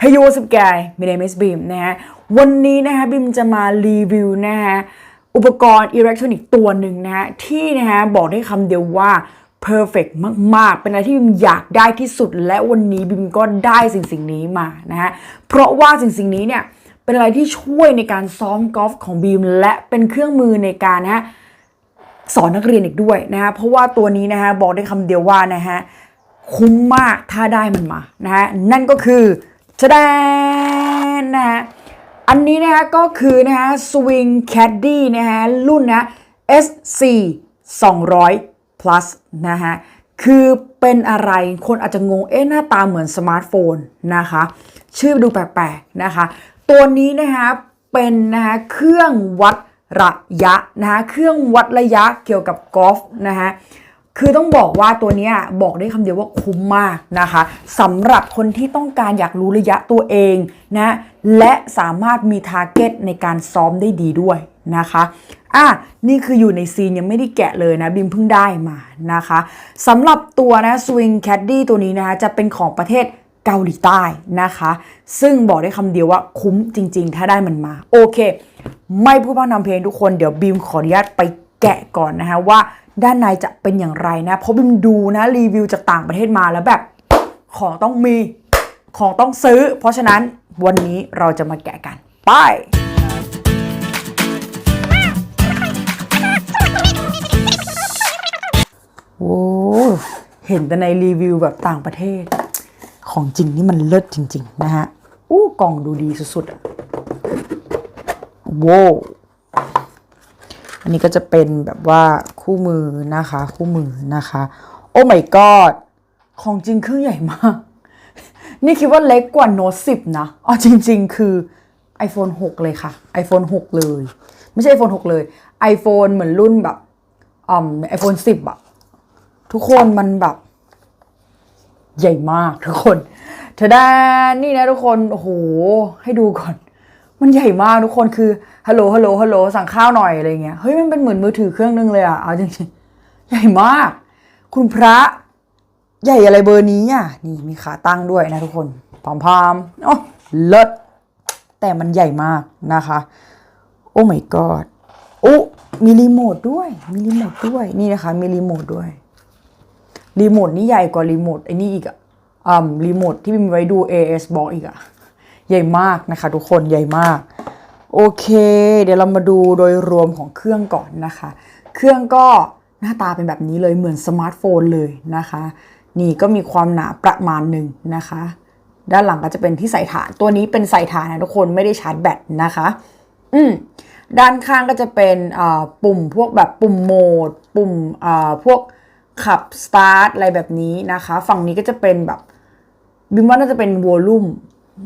Hey yo what's up guys my name is Beam นะฮะวันนี้นะฮะบิมจะมารีวิวนะฮะอุปกรณ์อิเล็กทรอนิกส์ตัวหนึ่งนะฮะที่นะฮะบอกได้คำเดียวว่า perfect มาก ๆ เป็นอะไรที่บิมอยากได้ที่สุด และวันนี้บิมก็ได้สิ่งสิ่งนี้มานะฮะเพราะว่าสิ่งสิ่งนี้เนี่ยเป็นอะไรที่ช่วยในการซ้อมกอล์ฟของบีมและเป็นเครื่องมือในการนะฮะสอนนักเรียนอีกด้วยนะฮะเพราะว่าตัวนี้นะฮะบอกได้คำเดียวว่านะฮะคุ้มมากถ้าได้มันมานะฮะนั่นก็คือ ชะแดนนะฮะ อันนี้นะฮะก็คือนะฮะ Swing Caddy นะฮะ รุ่นนะ SC 200 plus นะฮะ คือเป็นอะไรคนอาจจะงง เอ๊ะ หน้าตาเหมือนสมาร์ทโฟนนะคะ ชื่อดูแปลกๆนะคะ ตัวนี้นะคะเป็นนะคะเครื่องวัดระยะนะคะเครื่องวัดระยะเกี่ยวกับกอล์ฟนะคะ คือต้องบอกว่าตัวนี้บอกได้คำเดียวว่าคุ้มมากนะคะสำหรับคนที่ต้องการอยากรู้ระยะตัวเองนะและสามารถมีทาร์เก็ตในการซ้อมได้ดีด้วยนะคะอะนี่คืออยู่ในซีนยังไม่ได้แกะเลยนะบิมเพิ่งได้มานะคะสำหรับตัวนะ Swing Caddy ตัวนี้นะคะจะเป็นของประเทศเกาหลีใต้นะคะ ซึ่งบอกได้คำเดียวว่าคุ้มจริง ๆ ถ้าได้มันมา โอเค ไม่พูดพร่ำทำเพลงทุกคนเดี๋ยวบิมขออนุญาตไป แกะก่อนนะคะว่าด้านในจะเป็นอย่างไรนะเพราะบิมดูนะรีวิวจากต่างประเทศมาแล้วแบบ ของต้องมีของต้องซื้อ เพราะฉะนั้นวันนี้เราจะมาแกะกันไปโอ้เห็นแต่ในรีวิวแบบต่างประเทศ ของจริงนี่มันเลิศจริง ๆ นะฮะอู้กล่องดูดีสุดๆอะโว้ อันนี้ก็จะเป็นแบบว่าคู่มือนะคะ คู่มือนะคะ โอ้ my god ของจริงเครื่องใหญ่มาก นี่คิดว่าเล็กกว่าโน้ต10นะอ๋อจริง ๆ คือ iPhone 6 เลยค่ะ iPhone 6 เลย ไม่ใช่ iPhone 6 เลย iPhone เหมือนรุ่นแบบอืม iPhone 10อะทุกคนมันแบบ ใหญ่มากทุกคนเธอได้นี่นะทุกคน โอ้โห ให้ดูก่อน มันใหญ่มากทุกคนคือฮัลโหลฮัลโหลฮัลโหลสั่งข้าวหน่อยอะไรเงี้ยเฮ้ยมันเป็นเหมือนมือถือเครื่องนึงเลยอะเอาจริงๆใหญ่มาก คุณพระใหญ่อะไรเบอร์นี้อะนี่มีขาตั้งด้วยนะทุกคนพามพามโอ้เลิศแต่มันใหญ่มากนะคะ โอ้ my god โอ้มีรีโมทด้วย มีรีโมทด้วยนี่นะคะ มีรีโมทด้วยรีโมทนี่ใหญ่กว่ารีโมทไอ้นี่อีกอะอ่ารีโมทที่มีไว้ดู AS บอกอีกอะ ใหญ่มากนะคะ ทุกคนใหญ่มาก โอเค เดี๋ยวเรามาดูโดยรวมของเครื่องก่อนนะคะ เครื่องก็หน้าตาเป็นแบบนี้เลยเหมือนสมาร์ทโฟนเลยนะคะ นี่ก็มีความหนาประมาณหนึ่งนะคะ ด้านหลังก็จะเป็นที่ใส่ฐาน ตัวนี้เป็นใส่ฐานนะทุกคนไม่ได้ชาร์จแบตนะคะ อืมด้านข้างก็จะเป็นปุ่มพวกแบบปุ่มโหมด ปุ่มพวกขับสตาร์ทอะไรแบบนี้นะคะ ฝั่งนี้ก็จะเป็นแบบบิมว่าน่าจะเป็นวอลลุ่ม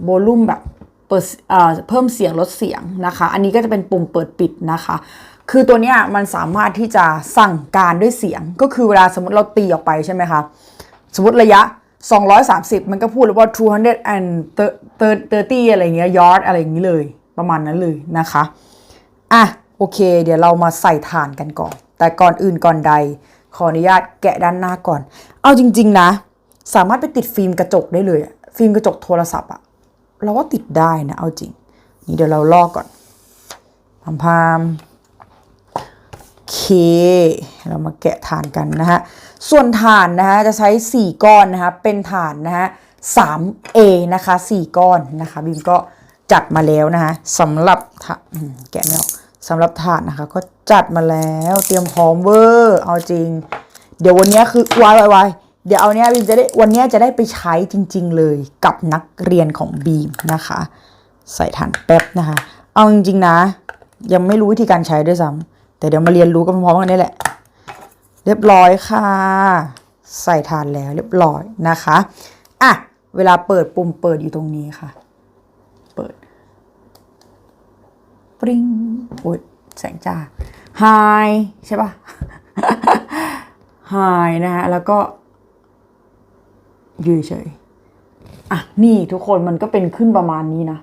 วลลุ่มแบบเปิดอ่าเพิ่มเสียงลดเสียงนะคะ อันนี้ก็จะเป็นปุ่มเปิดปิดนะคะ คือตัวเนี้ยมันสามารถที่จะสั่งการด้วยเสียง ก็คือเวลาสมมติเราตีออกไปใช่ไหมคะ สมมติระยะ 230 มันก็พูดเลยว่า230อะไรเงี้ย yard อะไรอย่างนี้เลย ประมาณนั้นเลยนะคะ อะ โอเค เดี๋ยวเรามาใส่ฐานกันก่อน แต่ก่อนอื่นก่อนใด ขออนุญาตแกะด้านหน้าก่อน เอาจริง ๆ นะ สามารถไปติดฟิล์มกระจกได้เลย ฟิล์มกระจกโทรศัพท์อะ เราว่าติดได้นะ เอาจริง นี่เดี๋ยวเราลอกก่อนพามพามโอเค เรามาแกะฐานกันนะฮะ ส่วนฐานนะฮะจะใช้ 4 ก้อนนะคะ เป็นฐานนะฮะ 3A นะคะ 4 ก้อนนะคะ บิมก็จัดมาแล้วนะคะสำหรับแกะไม่ออกสำหรับฐานนะคะ ก็จัดมาแล้วเตรียมพร้อมเวอร์ เอาจริง เดี๋ยววันนี้คือวายวายวาย เดี๋ยวเอาเนี้ยบิมจะได้วันเนี้ยจะได้ไปใช้จริง ๆ เลยกับนักเรียนของบีมนะคะ ใส่ฐานแป๊บนะคะ เอาจริงๆนะ ยังไม่รู้วิธีการใช้ด้วยซ้ำแต่เดี๋ยวมาเรียนรู้กันพร้อมกันนี่แหละ เรียบร้อยค่ะ ใส่ฐานแล้วเรียบร้อยนะคะอะเวลาเปิดปุ่มเปิดอยู่ตรงนี้ค่ะ เปิดปริ้งโอ้ยแสงจ้า Hi ใช่ปะ Hi นะฮะแล้วก็ ยืนเฉยอะนี่ทุกคนมันก็เป็นขึ้นประมาณนี้นะ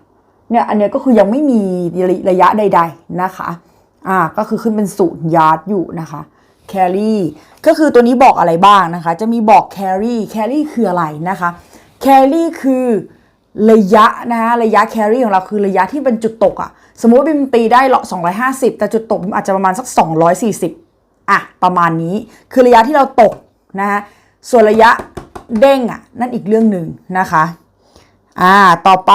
เนี่ยอันเนี้ยก็คือยังไม่มีระยะใด ๆนะคะอ่าก็คือขึ้นเป็นศูนย์ยาร์ดอยู่นะคะแครี่ก็คือตัวนี้บอกอะไรบ้างนะคะ จะมีบอกแครี่แครี่คืออะไรนะคะแครี่คือระยะนะฮะระยะแครี่ของเราคือระยะที่เป็นจุดตกอะสมมติบิมตีได้หรอ250 แต่จุดตกอาจจะประมาณสัก 240อะประมาณนี้คือระยะที่เราตกนะฮะส่วนระยะ เด้งอะนั่นอีกเรื่องหนึ่งนะคะอ่าต่อไป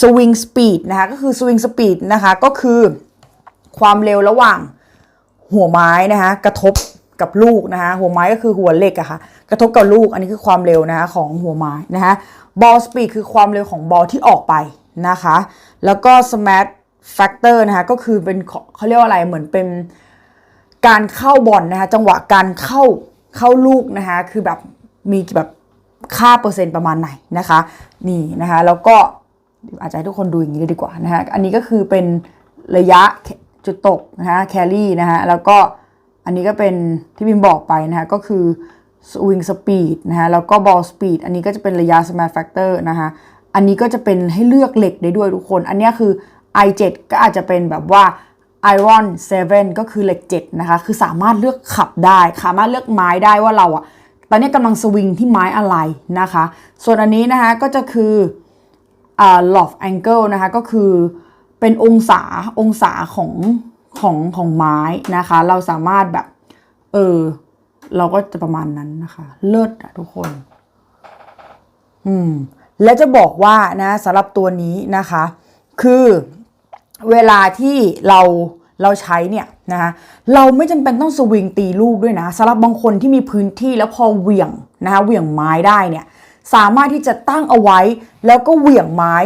swing speed นะคะก็คือ swing speed นะคะก็คือความเร็วระหว่างหัวไม้นะคะกระทบกับลูกนะคะหัวไม้ก็คือหัวเหล็กอะคะ่ะกระทบกับลูกอันนี้คือความเร็วนะคะของหัวไม้นะคะ ball speed คือความเร็วของบอลที่ออกไปนะคะแล้วก็ smash factor นะคะก็คือเป็นเขาเรียกว่าอะไรเหมือนเป็นการเข้าบอลนะคะจังหวะการเข้า เข้าลูกนะคะ คือแบบมีแบบค่าเปอร์เซ็นต์ประมาณไหนนะคะ นี่นะคะ แล้วก็อาจจะให้ทุกคนดูอย่างนี้เลยดีกว่านะฮะอันนี้ก็คือเป็นระยะจุดตกนะฮะแคลรี่นะฮะแล้วก็อันนี้ก็เป็นที่บิมบอกไปนะฮะก็คือ swing speed นะฮะแล้วก็ ball speed อันนี้ก็จะเป็นระยะ smash factor นะฮะอันนี้ก็จะเป็นให้เลือกเหล็กได้ด้วยทุกคน อันนี้คือ i7 ก็อาจจะเป็นแบบว่า iron 7 ก็คือเหล็ก7นะคะ คือสามารถเลือกขับได้ สามารถเลือกไม้ได้ว่าเราอะตอนนี้กำลังสวิงที่ไม้อะไรนะคะ ส่วนอันนี้นะคะก็จะคืออ่า loft angle นะคะ ก็คือเป็นองศาองศาของของของไม้นะคะ เราสามารถแบบ เออ เราก็จะประมาณนั้นนะคะ เลิศอะทุกคน อืม และจะบอกว่านะสำหรับตัวนี้นะคะ คือ เวลาที่เราเราใช้เนี่ยนะคะเราไม่จำเป็นต้องสวิงตีลูกด้วยนะสำหรับบางคนที่มีพื้นที่แล้วพอเหวี่ยงนะคะเหวี่ยงไม้ได้เนี่ยสามารถที่จะตั้งเอาไว้แล้วก็เหวี่ยงไม้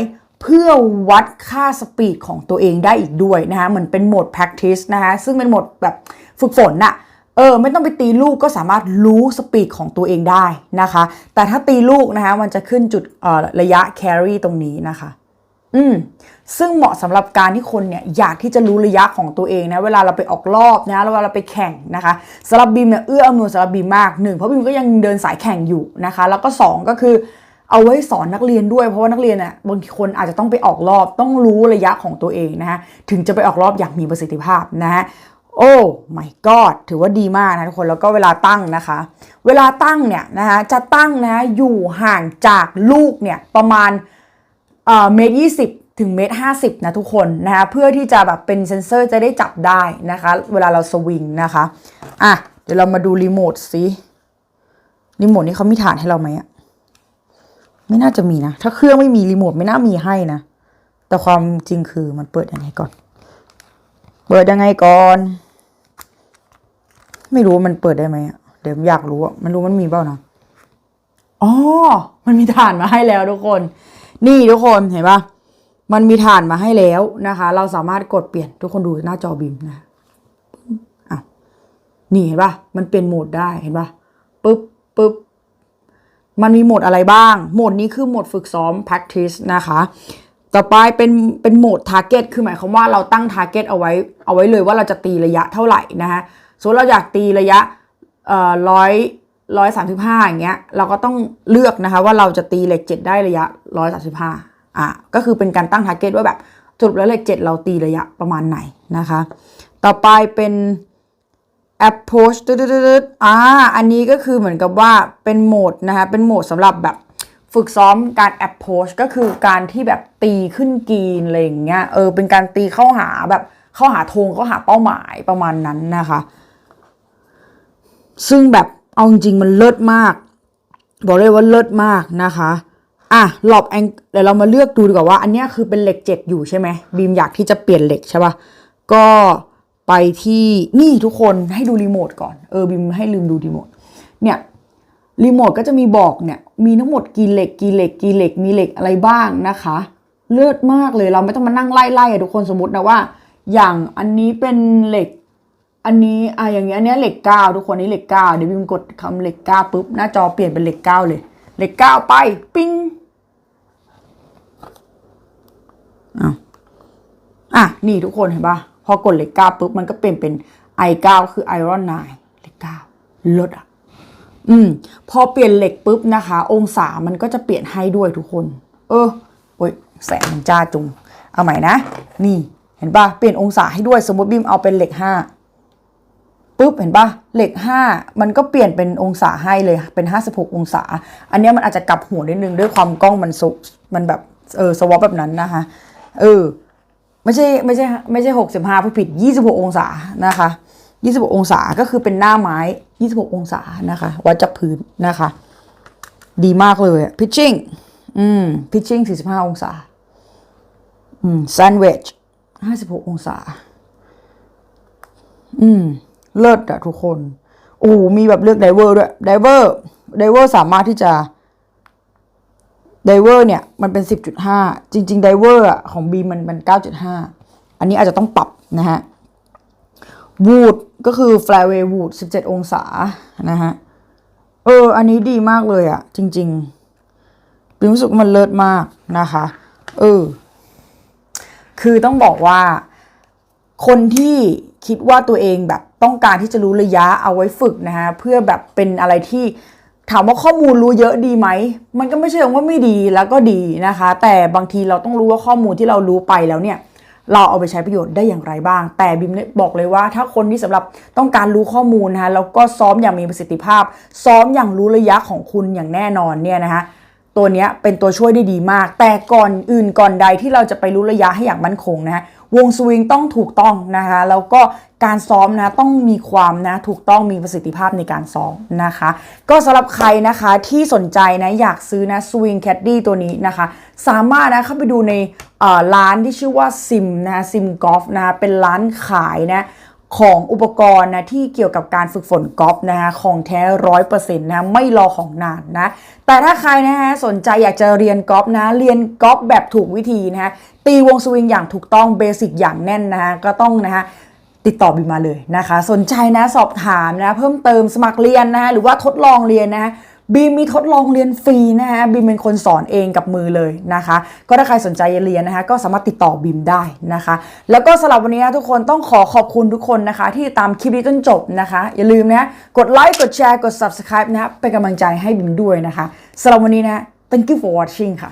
เพื่อวัดค่าสปีดของตัวเองได้อีกด้วยนะคะเหมือนเป็นโหมด practice นะคะซึ่งเป็นโหมดแบบฝึกฝนน่ะเออไม่ต้องไปตีลูกก็สามารถรู้สปีดของตัวเองได้นะคะ แต่ถ้าตีลูกนะคะมันจะขึ้นจุดระยะ carry ตรงนี้นะคะ อืมซึ่งเหมาะสำหรับการที่คนเนี่ยอยากที่จะรู้ระยะของตัวเองนะเวลาเราไปออกรอบนะเวลาเราไปแข่งนะคะสำหรับบีมเนี่ยเอื้ออำนวยสำหรับบีมมากหนึ่งเพราะบีมก็ยังเดินสายแข่งอยู่นะคะ แล้วก็สองก็คือเอาไว้สอนนักเรียนด้วยเพราะว่านักเรียนน่ะบางคนอาจจะต้องไปออกรอบต้องรู้ระยะของตัวเองนะฮะถึงจะไปออกรอบอย่างมีประสิทธิภาพนะฮะโอ้ my god ถือว่าดีมากนะทุกคนแล้วก็เวลาตั้งนะคะ เวลาตั้งเนี่ยนะคะจะตั้งนะอยู่ห่างจากลูกเนี่ยประมาณ เอ่อเมตรยี่สิบถึงเมตรห้าสิบนะทุกคนนะคะเพื่อที่จะแบบเป็นเซนเซอร์จะได้จับได้นะคะ เวลาเราสวิงนะคะอะเดี๋ยวเรามาดูรีโมทสิรีโมทนี้เขามีฐานให้เราไหมอะไม่น่าจะมีนะ ถ้าเครื่องไม่มีรีโมทไม่น่ามีให้นะ แต่ความจริงคือมันเปิดยังไงก่อน เปิดยังไงก่อน ไม่รู้ว่ามันเปิดได้ไหมอะเดี๋ยวอยากรู้อะมันรู้มันมีเปล่านะอ๋อมันมีฐานมาให้แล้วทุกคน นี่ทุกคนเห็นปะมันมีฐานมาให้แล้วนะคะ เราสามารถกดเปลี่ยนทุกคนดูหน้าจอบิมนะอ้าวนี่เห็นปะมันเปลี่ยนโหมดได้เห็นปะปึ๊บปึ๊บมันมีโหมดอะไรบ้าง โหมดนี้คือโหมดฝึกซ้อม practice นะคะ ต่อไปเป็นเป็นโหมด target คือหมายความว่าเราตั้ง target เอาไว้เอาไว้เลยว่าเราจะตีระยะเท่าไหร่นะคะสมมติเราอยากตีระยะเอ่อร้อย ร้อยสามสิบห้าอย่างเงี้ยเราก็ต้องเลือกนะคะว่าเราจะตีเหล็กเจ็ดได้ระยะร้อยสามสิบห้าอะก็คือเป็นการตั้ง target ว่าแบบสรุปแล้วเหล็กเจ็ดเราตีระยะประมาณไหนนะคะ ต่อไปเป็น approach ตึ๊ดๆๆอ่าอันนี้ก็คือเหมือนกับว่าเป็นโหมดนะคะเป็นโหมดสำหรับแบบฝึกซ้อมการ approach ก็คือการที่แบบตีขึ้นกรีนอะไรอย่างเงี้ยเออเป็นการตีเข้าหาแบบเข้าหาธงเข้าหาเป้าหมายประมาณนั้นนะคะ ซึ่งแบบ เอาจริงๆมันเลิศมาก บอกเลยว่าเลิศมากนะคะอะหลอบแองเดี๋ยวเรามาเลือกดูดีกว่าว่า อันเนี้ยคือเป็นเหล็กเจ็ดอยู่ใช่ไหมบีมอยากที่จะเปลี่ยนเหล็กใช่ปะก็ไปที่นี่ทุกคนให้ดูรีโมทก่อนเออบีมให้ลืมดูรีโมทเนี่ยรีโมทก็จะมีบอกเนี่ยมีทั้งหมดกี่เหล็กกี่เหล็กกี่เหล็กมีเหล็กอะไรบ้างนะคะ เลิศมากเลยเราไม่ต้องมานั่งไล่ไล่ะทุกคนสมมตินะว่า อย่างอันนี้เป็นเหล็ก อันนี้อะอย่างเงี้ยเนี้ยเหล็กเก้าทุกคนนี้เหล็กเก้าเดี๋ยวบิมกดคำเหล็กเก้าปุ๊บหน้าจอเปลี่ยนเป็นเหล็กเก้าเลย เหล็กเก้าไปปิ้งอ้าวอะนี่ทุกคนเห็นปะพอกดเหล็กเก้าปุ๊บมันก็เปลี่ยนเป็น i เก้าคือ iron 9เหล็กเก้าลดอะอืม พอเปลี่ยนเหล็กปุ๊บนะคะ องศามันก็จะเปลี่ยนให้ด้วยทุกคน เออโอ้ยแสงมันจ้าจุง เอาใหม่นะ นี่ เห็นปะเปลี่ยนองศาให้ด้วยสมมติบิมเอาเป็นเหล็กห้า ปุ๊บเห็นปะเหล็ก 5 มันก็เปลี่ยนเป็นองศาให้เลยเป็น 56 องศา อันนี้มันอาจจะกลับหัวนิดนึงด้วยความกล้องมันสุมันแบบเออสวอปแบบนั้นนะคะเออไม่ใช่ไม่ใช่ไม่ใช่ 65ผู้ผิด 26 องศานะคะ26 องศาก็คือเป็นหน้าไม้ 26 องศานะคะวัดจากพื้นนะคะ ดีมากเลยพิชชิ่งอืมพิชชิ่ง45 องศาอืมแซนด์วิช56 องศา อืม เลิศอะทุกคนโอ้มีแบบเลือกไดเวอร์ด้วยไดเวอร์ไดเวอร์สามารถที่จะไดเวอร์เนี่ย มันเป็น 10.5 จริงๆไดเวอร์อะของบีมันมัน 9.5 อันนี้อาจจะต้องปรับนะฮะวูดก็คือ f l y w a y wood 17 องศานะฮะเออ อันนี้ดีมากเลยอะจริงๆบีรู้สึกว่ามันเลิศมากนะคะ เออ คือต้องบอกว่า คนที่คิดว่าตัวเองแบบต้องการที่จะรู้ระยะเอาไว้ฝึกนะฮะเพื่อแบบเป็นอะไรที่ถามว่าข้อมูลรู้เยอะดีไหม มันก็ไม่ใช่ว่าไม่ดีแล้วก็ดีนะคะ แต่บางทีเราต้องรู้ว่าข้อมูลที่เรารู้ไปแล้วเนี่ย เราเอาไปใช้ประโยชน์ได้อย่างไรบ้าง แต่บิมเนี่ยบอกเลยว่า ถ้าคนที่สำหรับต้องการรู้ข้อมูลนะคะแล้วก็ซ้อมอย่างมีประสิทธิภาพ ซ้อมอย่างรู้ระยะของคุณอย่างแน่นอนเนี่ยนะคะ ตัวนี้เป็นตัวช่วยได้ดีมาก แต่ก่อนอื่นก่อนใดที่เราจะไปรู้ระยะให้อย่างมั่นคงนะฮะวงสวิงต้องถูกต้องนะคะแล้วก็การซ้อมนะต้องมีความนะถูกต้องมีประสิทธิภาพในการซ้อมนะคะ ก็สำหรับใครนะคะที่สนใจนะอยากซื้อนะสวิงแคดดี้ตัวนี้นะคะ สามารถนะเข้าไปดูในร้านที่ชื่อว่าซิมนะซิมกอล์ฟนะเป็นร้านขายนะ ของอุปกรณ์นะที่เกี่ยวกับการฝึกฝนกอล์ฟนะคะของแท้ร้อยเปอร์เซ็นต์นะไม่รอของนานนะแต่ถ้าใครนะฮะสนใจอยากจะเรียนกอล์ฟนะเรียนกอล์ฟแบบถูกวิธีนะฮะตีวงสวิงอย่างถูกต้องเบสิกอย่างแน่นนะฮะก็ต้องนะฮะติดต่อบีมาเลยนะคะ สนใจนะสอบถามนะเพิ่มเติมสมัครเรียนนะฮะหรือว่าทดลองเรียนนะ บีมมีทดลองเรียนฟรีนะฮะบีมเป็นคนสอนเองกับมือเลยนะคะ ก็ถ้าใครสนใจจะเรียนนะคะ ก็สามารถติดต่อบีมได้นะคะ แล้วก็สำหรับวันนี้นะทุกคนต้องขอขอบคุณทุกคนนะคะ ที่ตามคลิปนี้จนจบนะคะ อย่าลืมนะกดไลค์กดแชร์กด subscribe นะเป็นกำลังใจให้บีมด้วยนะคะสำหรับวันนี้นะ thank you for watching ค่ะ